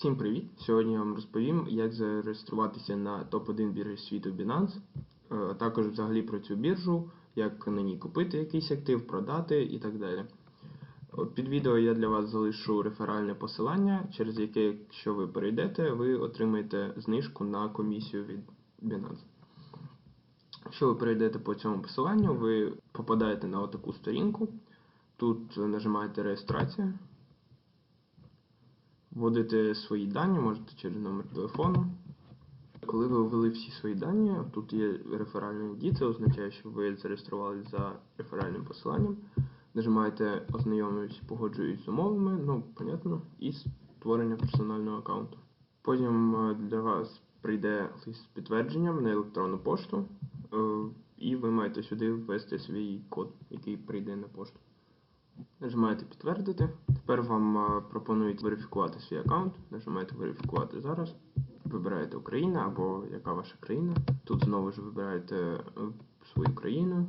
Всім привіт! Сьогодні я вам розповім, як зареєструватися на топ-1 біржі світу Binance, е, а також взагалі про цю біржу, як на ній купити якийсь актив, продати і так далі. Під відео я для вас залишу реферальне посилання, через яке, якщо ви перейдете, ви отримаєте знижку на комісію від Binance. Якщо ви перейдете по цьому посиланню, ви попадаєте на отаку сторінку. Тут нажимаєте реєстрація. Вводите свої дані, можете через номер телефону. Коли ви ввели всі свої дані, тут є реферальний ID, це означає, що ви зареєструвалися за реферальним посиланням. Нажимаєте ознайомлюсь, погоджуюсь з умовами, ну, понятно, і створення персонального аккаунту. Потім е, для вас прийде лист з підтвердженням на електронну пошту, е, і ви маєте сюди ввести свій код, який прийде на пошту. Нажимаєте підтвердити. Тепер вам е, пропонують верифікувати свій аккаунт. Нажимаєте верифікувати зараз. Вибираєте Україна або яка ваша країна. Тут знову ж вибираєте е, свою країну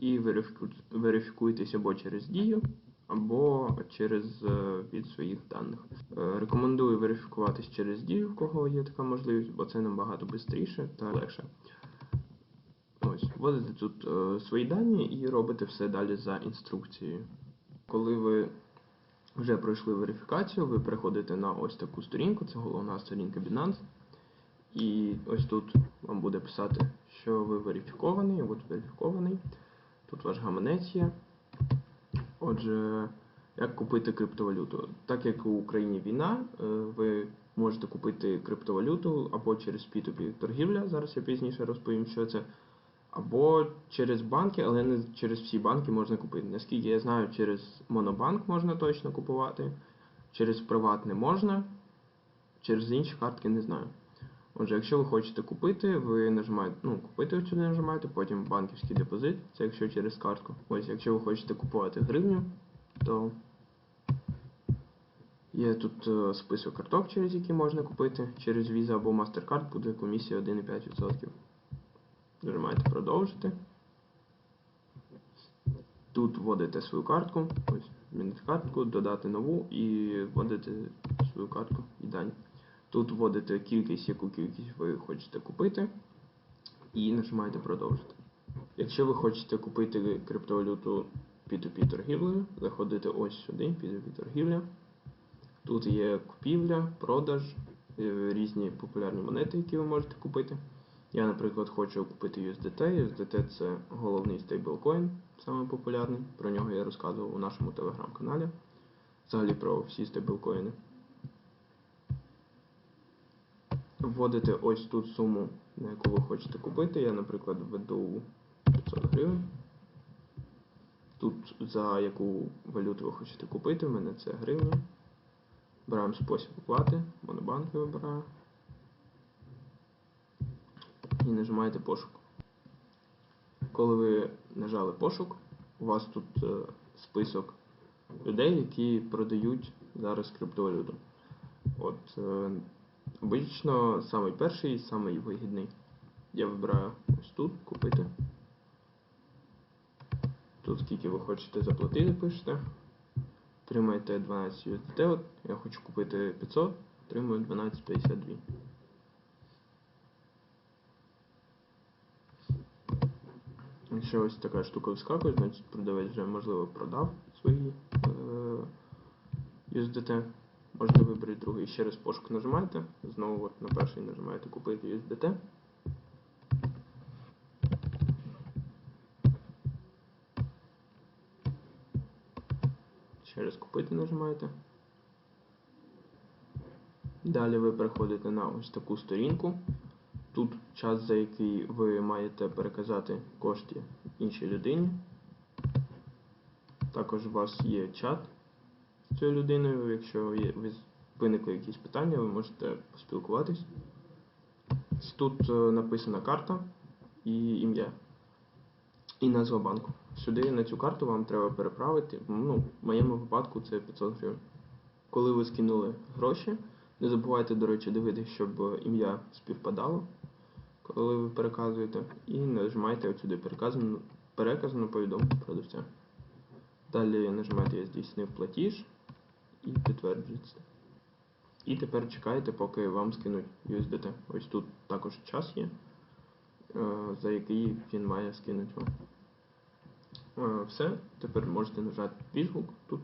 і верифіку- верифікуєтесь або через дію, або через е, від своїх даних. Рекомендую верифікуватись через дію, в кого є така можливість, бо це набагато швидше та легше. Вводите тут е, свої дані і робите все далі за інструкцією. Коли ви вже пройшли верифікацію, ви переходите на ось таку сторінку, це головна сторінка Binance. І ось тут вам буде писати, що ви верифікований, от верифікований. Тут ваш гаманець є. Отже, як купити криптовалюту? Так як у Україні війна, е, ви можете купити криптовалюту або через P2P торгівля. Зараз я пізніше розповім, що це. Або через банки, але не через всі банки можна купити. Наскільки я знаю, через Монобанк можна точно купувати, через приват не можна, через інші картки не знаю. Отже, якщо ви хочете купити, ви нажимаєте, ну, купити сюди нажимаєте, потім банківський депозит, це якщо через картку. Ось, якщо ви хочете купувати гривню, то є тут е, список карток, через які можна купити. Через Visa або MasterCard буде комісія 1,5%. Нажимаєте продовжити. Тут вводите свою картку, ось змінити картку, додати нову і вводите свою картку і дані. Тут вводите кількість, яку кількість ви хочете купити, і нажимаєте продовжити. Якщо ви хочете купити криптовалюту P2P торгівлею, заходите ось сюди, P2P торгівля. Тут є купівля, продаж, е, різні популярні монети, які ви можете купити. Я, наприклад, хочу купити USDT. USDT це головний стейблкоін, саме популярний. Про нього я розказував у нашому телеграм-каналі. Взагалі про всі стейблкоїни. Вводите ось тут суму, на яку ви хочете купити. Я, наприклад, введу 500 гривень. Тут за яку валюту ви хочете купити, в мене це гривні. Беремо спосіб оплати, монобанк вибираю і нажимаєте пошук. Коли ви нажали пошук, у вас тут е, список людей, які продають зараз криптовалюту. От, е, обично самий перший, самий вигідний. Я вибираю ось тут купити. Тут скільки ви хочете заплатити, пишете. Отримаєте 12 USDT. Я хочу купити 500, отримую 12,52. Якщо ось така штука вискакує, значить продавець вже можливо продав свої е, USDT. Можете вибрати другий. Ще раз пошук нажимаєте. Знову от на перший нажимаєте купити USDT. Ще раз купити нажимаєте. Далі ви переходите на ось таку сторінку. Тут час, за який ви маєте переказати кошти іншій людині. Також у вас є чат з цією людиною. Якщо є, ви- виникли якісь питання, ви можете поспілкуватись. Тут е, написана карта і ім'я. І назва банку. Сюди на цю карту вам треба переправити. Ну, в моєму випадку це 500 гривень. Коли ви скинули гроші, не забувайте, до речі, дивитися, щоб ім'я співпадало, коли ви переказуєте, і нажимаєте от сюди переказано, повідомлення продавця. Далі нажимаєте Я здійснив платіж і підтверджується. І тепер чекаєте, поки вам скинуть USDT. Ось тут також час є, е, за який він має скинути вам. Е, Все, тепер можете нажати відгук тут.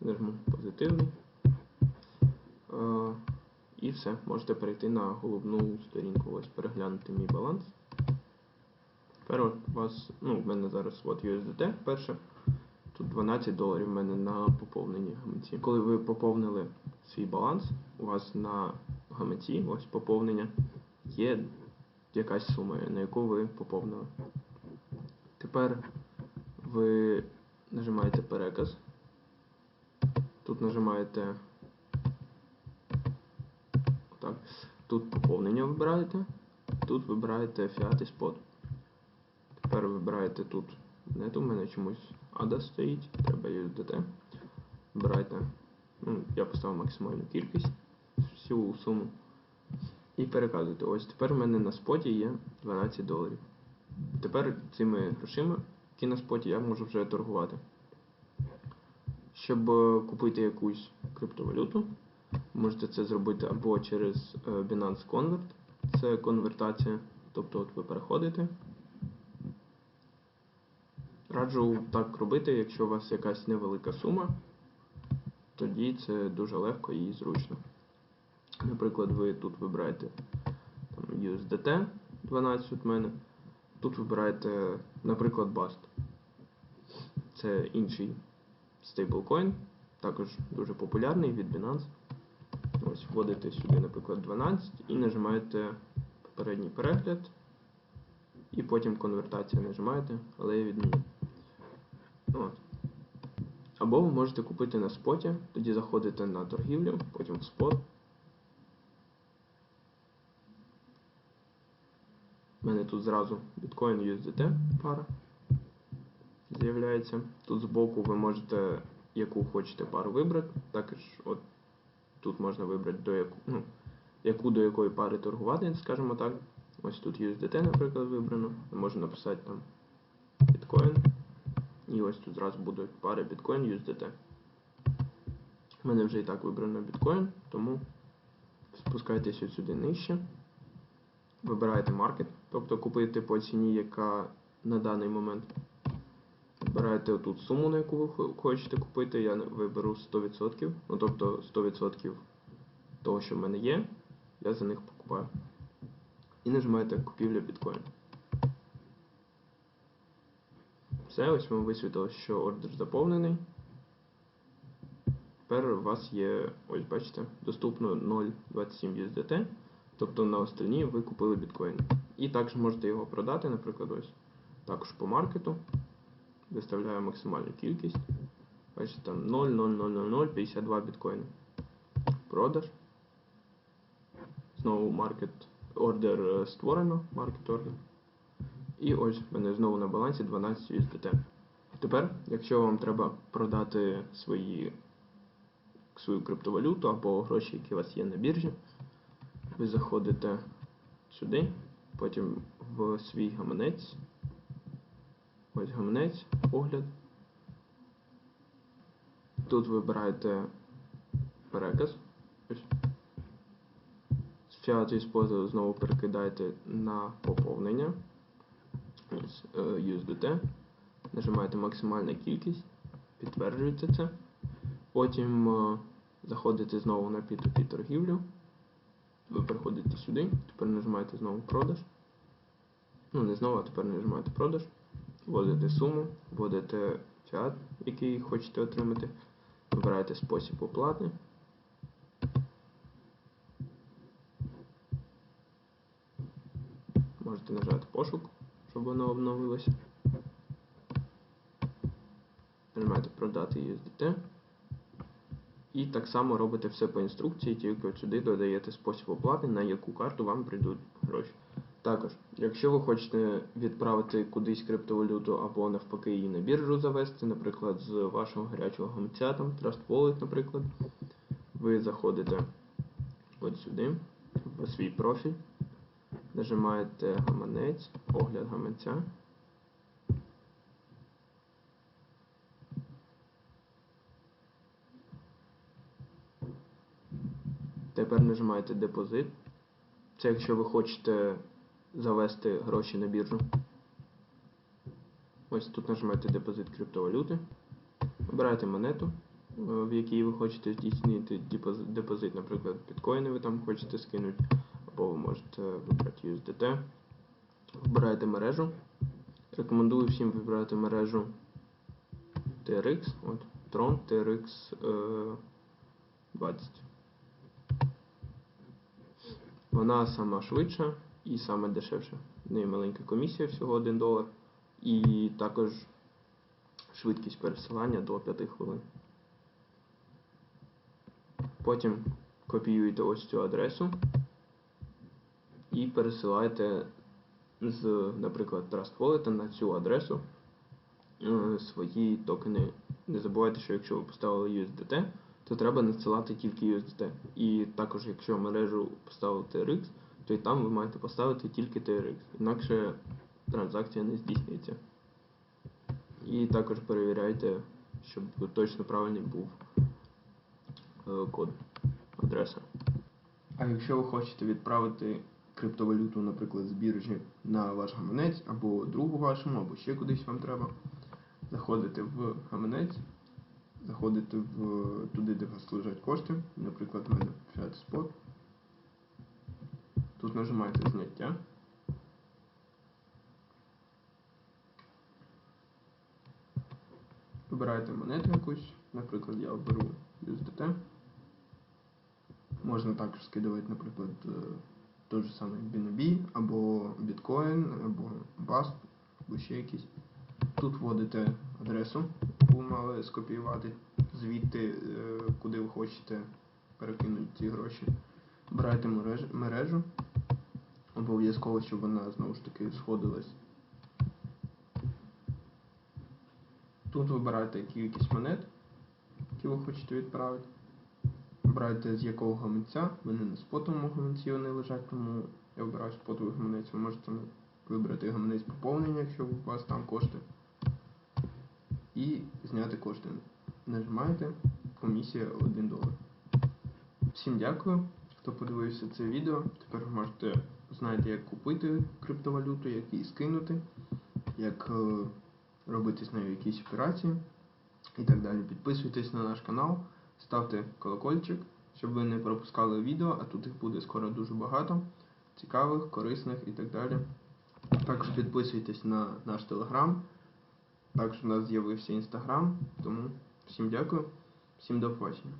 Нажму позитивний. І все, можете перейти на головну сторінку, ось переглянути мій баланс. Тепер у вас, ну, в мене зараз от USDT перше. Тут 12 доларів в мене на поповненні гаманці. Коли ви поповнили свій баланс, у вас на гаманці, ось поповнення, є якась сума, на яку ви поповнили. Тепер ви нажимаєте переказ. Тут нажимаєте так, тут поповнення вибираєте, тут вибираєте Fiat і Spot. Тепер вибираєте тут нет, у мене чомусь ADA стоїть, треба USDT. Вибирайте, ну, я поставив максимальну кількість, всю суму. І переказуйте. Ось тепер у мене на споті є 12 доларів. Тепер цими грошима, які на споті, я можу вже торгувати. Щоб е, купити якусь криптовалюту, можете це зробити або через е, Binance Convert, це конвертація. Тобто от ви переходите. Раджу так робити, якщо у вас якась невелика сума, тоді це дуже легко і зручно. Наприклад, ви тут вибираєте там, USDT 12 у мене. Тут вибираєте, наприклад, BAST. Це інший стейблкоін, також дуже популярний від Binance. Вводите сюди, наприклад, 12 і нажимаєте попередній перегляд. І потім конвертація нажимаєте, але я відміню. От. Або ви можете купити на споті, тоді заходите на торгівлю, потім в спот. У мене тут зразу біткоін USDT пара з'являється. Тут збоку ви можете яку хочете пару вибрати. Також от тут можна вибрати до яку, ну, яку до якої пари торгувати, скажімо так. Ось тут USDT, наприклад, вибрано. Можна написати там біткоін. І ось тут зразу будуть пари біткоін USDT. У мене вже і так вибрано біткоін, тому спускайтеся сюди нижче. Вибираєте маркет, тобто купити по ціні, яка на даний момент. Вибираєте отут суму, на яку ви хочете купити. Я виберу 100%. Ну, тобто 100% того, що в мене є, я за них покупаю. І нажимаєте купівля біткоін. Все, ось вам висвітило, що ордер заповнений. Тепер у вас є, ось бачите, доступно 0,27 USDT. Тобто на остальні ви купили біткоін. І також можете його продати, наприклад, ось також по маркету. Виставляю максимальну кількість. Бачите, там 0,00052 біткоїни. Продаж. Знову маркет ордер створено, маркет ордер. І ось в мене знову на балансі 12 USDT. Тепер, якщо вам треба продати свої, свою криптовалюту або гроші, які у вас є на біржі, ви заходите сюди, потім в свій гаманець. Ось гаманець, огляд. Тут вибираєте переказ. Ось. З фіату і спозу знову перекидаєте на поповнення. USDT. Нажимаєте максимальна кількість, підтверджуєте це. Потім е, заходите знову на P2P торгівлю. Ви переходите сюди, тепер нажимаєте знову продаж. Ну, не знову, а тепер нажимаєте продаж. Вводите суму, вводите фіат, який хочете отримати. Вибираєте спосіб оплати. Можете нажати пошук, щоб воно обновилося. Нажимаєте продати USDT. І так само робите все по інструкції, тільки от сюди додаєте спосіб оплати, на яку карту вам прийдуть гроші. Також, якщо ви хочете відправити кудись криптовалюту або навпаки її на біржу завести, наприклад, з вашого гарячого гамця, там Trust Wallet, наприклад, ви заходите от сюди, в свій профіль, нажимаєте гаманець, огляд гаманця. Тепер нажимаєте депозит. Це якщо ви хочете завести гроші на біржу. Ось тут нажимаєте депозит криптовалюти. Обираєте монету, е, в якій ви хочете здійснити депозит, наприклад, біткоїни ви там хочете скинути, або ви можете вибрати USDT. Вибираєте мережу. Рекомендую всім вибирати мережу TRX, от, Tron TRX е, 20. Вона сама швидша і сама дешевша. В неї маленька комісія, всього 1 долар. І також швидкість пересилання до 5 хвилин. Потім копіюєте ось цю адресу і пересилаєте з, наприклад, Trust Wallet на цю адресу е, свої токени. Не забувайте, що якщо ви поставили USDT, то треба надсилати тільки USDT. І також, якщо мережу поставили TRX, то і там ви маєте поставити тільки TRX. Інакше транзакція не здійснюється. І також перевіряйте, щоб точно правильний був е, код, адреса. А якщо ви хочете відправити криптовалюту, наприклад, з біржі на ваш гаманець або другу вашому, або ще кудись вам треба, заходите в гаманець, заходите в туди, де вас лежать кошти, наприклад, в мене Fiat Spot. Тут нажимаєте зняття. Вибираєте монету якусь, наприклад, я оберу USDT. Можна також скидувати, наприклад, е, той же самий BNB, або Bitcoin, або BAST, або ще якийсь. Тут вводите адресу, яку мали скопіювати, звідти, е, куди ви хочете перекинути ці гроші. Обираєте мережу, обов'язково, щоб вона знову ж таки сходилась. Тут вибираєте кількість монет, які ви хочете відправити. Обирайте з якого гаманця. В мене на спотовому гаманці вони лежать, тому я вибираю спотовий гаманець. Ви можете вибрати гаманець поповнення, якщо у вас там кошти. І зняти кошти. Нажимаєте, комісія 1 долар. Всім дякую, хто подивився це відео. Тепер ви можете знаєте, як купити криптовалюту, як її скинути, як е, робити з нею якісь операції і так далі. Підписуйтесь на наш канал, ставте колокольчик, щоб ви не пропускали відео, а тут їх буде скоро дуже багато, цікавих, корисних і так далі. Також підписуйтесь на наш телеграм. Також у нас з'явився інстаграм, тому всім дякую, всім до побачення.